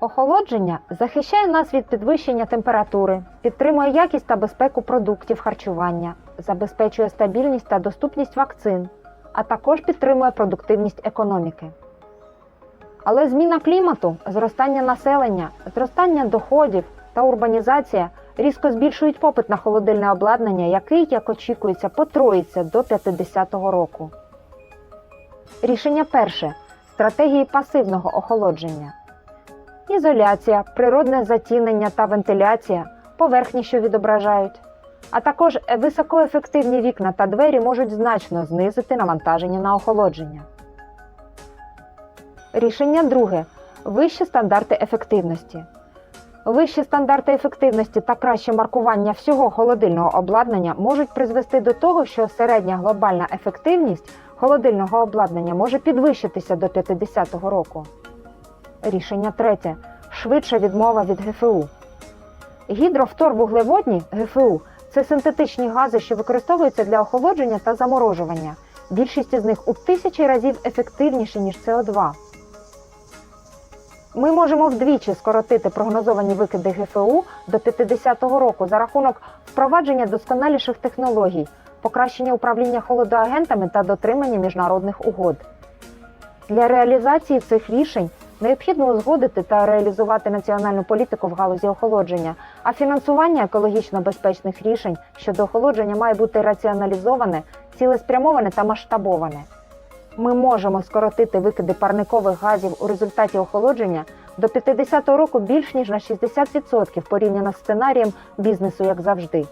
Охолодження захищає нас від підвищення температури, підтримує якість та безпеку продуктів харчування, забезпечує стабільність та доступність вакцин, а також підтримує продуктивність економіки. Але зміна клімату, зростання населення, зростання доходів та урбанізація різко збільшують попит на холодильне обладнання, який, як очікується, потроїться до 50-го року. Рішення перше стратегії пасивного охолодження. Ізоляція, природне затінення та вентиляція, поверхні, що відображають, а також високоефективні вікна та двері можуть значно знизити навантаження на охолодження. Рішення друге вищі стандарти ефективності. Вищі стандарти ефективності та краще маркування всього холодильного обладнання можуть призвести до того, що середня глобальна ефективність холодильного обладнання може підвищитися до 50-го року. Рішення третє швидша відмова від ГФУ. Гідрофторвуглеводні ГФУ це синтетичні гази, що використовуються для охолодження та заморожування. Більшість із них у тисячі разів ефективніші, ніж СО2. Ми можемо вдвічі скоротити прогнозовані викиди ГФУ до 50-го року за рахунок впровадження досконаліших технологій, покращення управління холодоагентами та дотримання міжнародних угод. Для реалізації цих рішень необхідно узгодити та реалізувати національну політику в галузі охолодження, а фінансування екологічно безпечних рішень щодо охолодження має бути раціоналізоване, цілеспрямоване та масштабоване. Ми можемо скоротити викиди парникових газів у результаті охолодження до 50-го року більш ніж на 60% порівняно з сценарієм бізнесу, як завжди,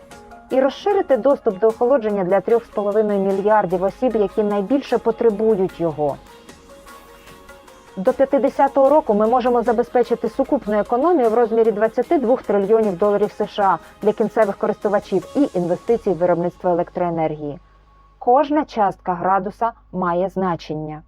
і розширити доступ до охолодження для 3,5 мільярдів осіб, які найбільше потребують його. До 50-го року ми можемо забезпечити сукупну економію в розмірі 22 трильйонів доларів США для кінцевих користувачів і інвестицій в виробництво електроенергії. Кожна частка градуса має значення.